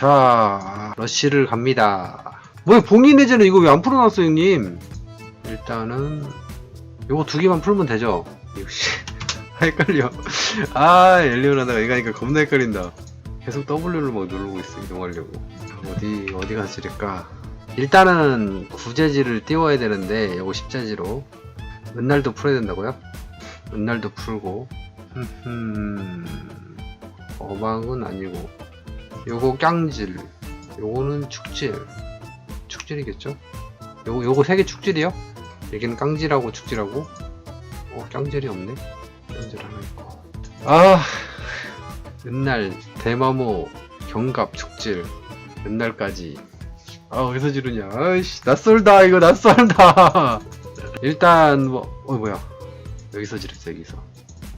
자, 러쉬를 갑니다. 뭐야, 봉인 해제는 이거 왜 안 풀어놨어, 형님? 일단은, 요거 두 개만 풀면 되죠? 이거, 씨. 헷갈려. 아, 엘리오나다가 이거 하니까 겁나 헷갈린다. 계속 W를 막 누르고 있어, 이동하려고. 어디, 어디 가서 지를까? 일단은, 구제지를 띄워야 되는데, 요거 십자지로. 은날도 풀어야 된다고요? 은날도 풀고. 흠, 어방은 아니고. 요거 깡질. 요거는 축질. 축질이겠죠? 요거, 요거 세 개 축질이요? 여기는 깡질하고 축질하고. 어, 깡질이 없네? 깡질 하나 있고. 아, 은날, 대마모, 경갑, 축질. 은날까지. 아, 어디서 지르냐. 아이씨, 낯설다, 이거 낯설다. 일단, 뭐, 어, 뭐야. 여기서 지르자, 여기서.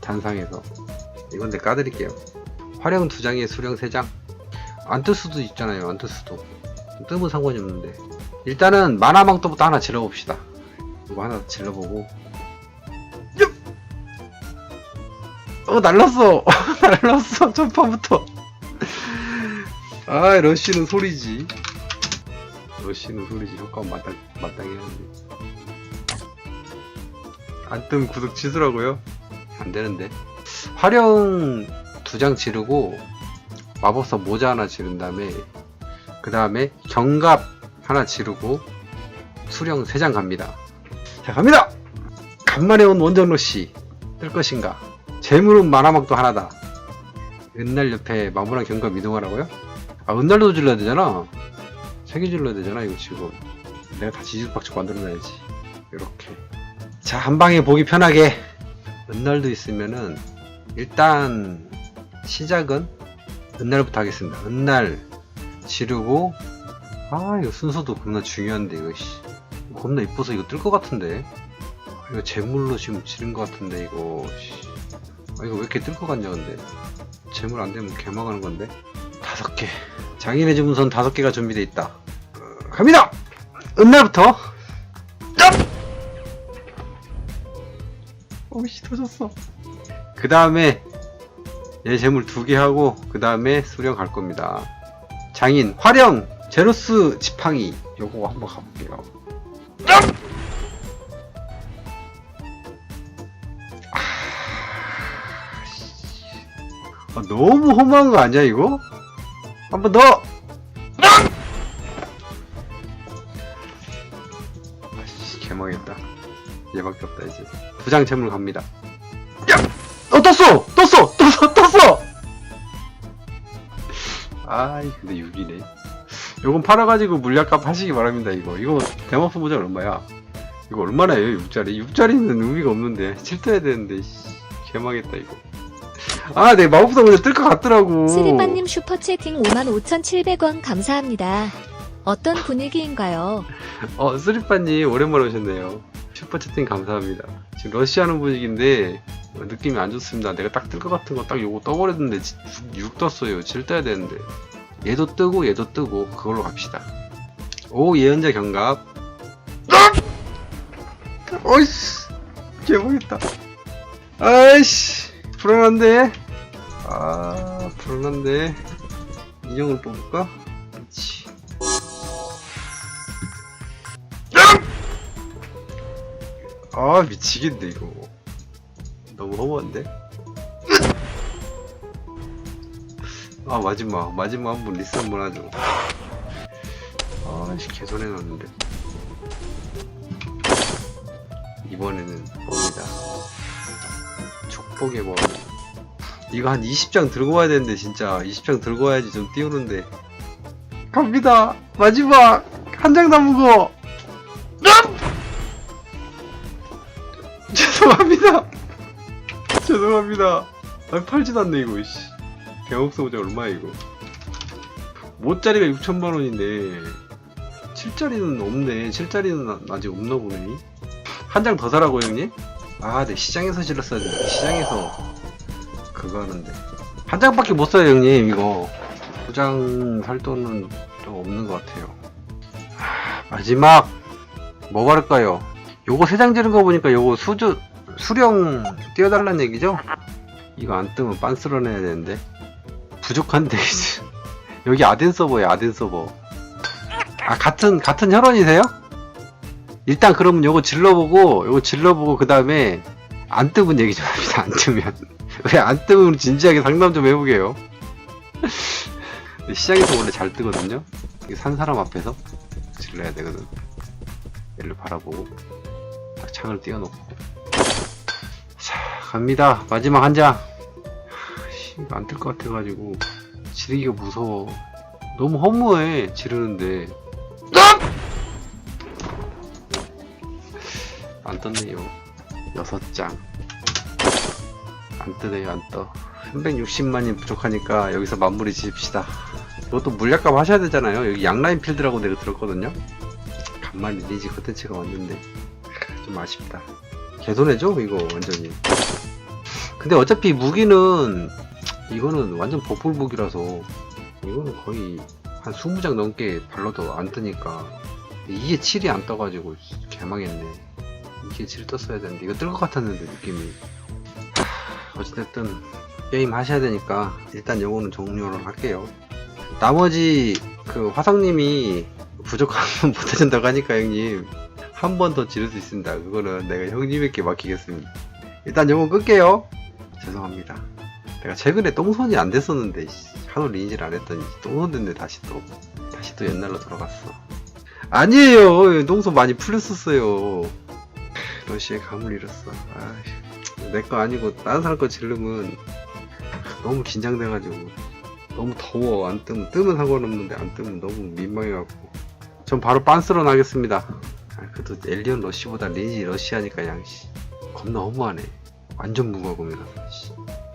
단상에서. 이건 내 까드릴게요. 화령 두 장에 수령 세 장. 안 뜰 수도 있잖아요. 안 뜰 수도. 뜨면 상관이 없는데. 일단은 만화망토부터 하나 질러봅시다. 이거 하나 질러보고. 얍! 어, 날랐어! 날랐어! 첫판부터. 아, 러쉬는 소리지. 러쉬는 소리지. 효과 마땅, 마땅히 하는데. 안 뜨면 구독 취소라고요? 안 되는데. 화령 두장 지르고, 마법사 모자 하나 지른 다음에 그 다음에 경갑 하나 지르고 수령 3장 갑니다. 자 갑니다! 간만에 온 원정로씨 뜰 것인가? 재물은 만화막도 하나다. 은날 옆에 마무랑 경갑 이동하라고요? 아 은날도 질러야 되잖아. 3개 질러야 되잖아 이거 지금. 내가 다 지지박죽 만들어놔야지. 이렇게. 자 한방에 보기 편하게 은날도 있으면은 일단 시작은 은날부터 하겠습니다. 은날 지르고 아 이거 순서도 겁나 중요한데 이거 씨. 겁나 이뻐서 이거 뜰 것 같은데. 아, 이거 재물로 지금 지른 것 같은데 이거 씨. 아 이거 왜 이렇게 뜰 것 같냐 근데. 재물 안 되면 개망하는 건데. 다섯 개. 장인의 주문선 다섯 개가 준비돼 있다. 어, 갑니다! 은날부터. 짭! 오씨 터졌어. 그 다음에 얘 재물 두 개 하고 그 다음에 수령 갈 겁니다. 장인 화령 제로스 지팡이 요거 한번 가볼게요. 아, 씨. 아, 너무 험한 거 아니야 이거? 한 번 더. 아씨 개망했다. 얘밖에 없다 이제. 부장 재물 갑니다. 야! 어! 떴어! 떴어! 떴어! 아이 근데 6이네. 요건 팔아가지고 물약값 하시기 바랍니다 이거. 이거 대마프 모자 얼마야? 이거 얼마나예요 6짜리? 6짜리는 의미가 없는데. 7 떠야 되는데 씨, 개망했다 이거. 아 내 마법사 모자 뜰 것 같더라고. 스리빠님 슈퍼채팅 55,700원 감사합니다. 어떤 분위기인가요? 어 쓰리빠님 오랜만에 오셨네요 슈퍼채팅 감사합니다. 지금 러시아는 분위기인데 어, 느낌이 안 좋습니다. 내가 딱 뜰 것 같은 거 딱 요거 떠버렸는데 6, 6 떴어요. 7 떠야 되는데. 얘도 뜨고 얘도 뜨고 그걸로 갑시다. 오 예언자 경갑. 어이씨. 개봉했다. 아이씨. 불안한데? 아 불안한데. 인형을 뽑을까? 아 미치겠네 이거. 너무 허무한데? 아 마지막 마지막 한 번 리스 한 번 하죠. 아씨 개손해 놨는데. 이번에는 봅니다. 촉복의 범 이거 한 20장 들고 와야 되는데 진짜. 20장 들고 와야지 좀 띄우는데. 갑니다! 마지막! 한 장 남은 거 죄송합니다. 죄송합니다. 아, 팔지도 않네, 이거, 씨. 대목소 모자 얼마야, 이거. 5짜리가 6천만 원인데, 7짜리는 없네. 7짜리는 아직 없나 보네. 한 장 더 사라고, 형님? 아, 네, 시장에서 질렀어야 돼. 시장에서 그거 하는데. 한 장밖에 못 써요, 형님, 이거. 두 장 살 돈은 좀 없는 것 같아요. 하, 마지막! 뭐 바를까요? 요거 세 장 지른 거 보니까 요거 수주 수령 띄워달란 얘기죠? 이거 안 뜨면 빤스러내야 되는데 부족한데 이제 여기 아덴 서버에 아덴 서버. 아 같은 같은 혈원이세요? 일단 그러면 요거 질러보고 요거 질러보고 그 다음에 안 뜨면 얘기 좀 합시다. 안 뜨면 왜 안 뜨면 진지하게 상담 좀 해보게요. 시장에서 원래 잘 뜨거든요. 이게 산 사람 앞에서 질러야 되거든. 얘를 바라보고 딱 창을 띄워놓고 자 갑니다. 마지막 한 장. 안뜰 것 같아가지고 지르기가 무서워. 너무 허무해 지르는데. 안 떴네요. 여섯 장. 안 뜨네요, 안 떠. 360만이 부족하니까 여기서 마무리 지읍시다. 이것도 물약값 하셔야 되잖아요. 여기 양라인 필드라고 내가 들었거든요. 간만에 리니지 컨텐츠가 왔는데 좀 아쉽다. 개손해죠? 이거 완전히. 근데 어차피 무기는 이거는 완전 버플 무기라서 이거는 거의 한 20장 넘게 발라도 안 뜨니까 2에 7이 안 떠가지고 개망했네. 2에 7 떴어야 되는데 이거 뜰 것 같았는데 느낌이. 하, 어찌됐든 게임 하셔야 되니까 일단 요거는 종료를 할게요. 나머지 그 화상님이 부족하면 못해준다고 하니까 형님 한 번 더 지를 수 있습니다. 그거는 내가 형님에게 맡기겠습니다. 일단 요거 끌게요. 죄송합니다. 내가 최근에 똥손이 안 됐었는데 씨, 하도 리니지를 안 했더니 똥손 됐네 다시 또 다시 또 옛날로 돌아갔어. 아니에요. 똥손 많이 풀렸었어요. 러시아의 감을 잃었어. 내 거 아니고 다른 사람 거 지르면 너무 긴장돼가지고 너무 더워 안 뜨면 뜨면 상관없는데 안 뜨면 너무 민망해갖고 전 바로 빤스런 하겠습니다 아, 그래도 엘리언 러시보다 리니지 러시하니까 양 씨, 겁나 허무하네 완전 무거움이라서 씨.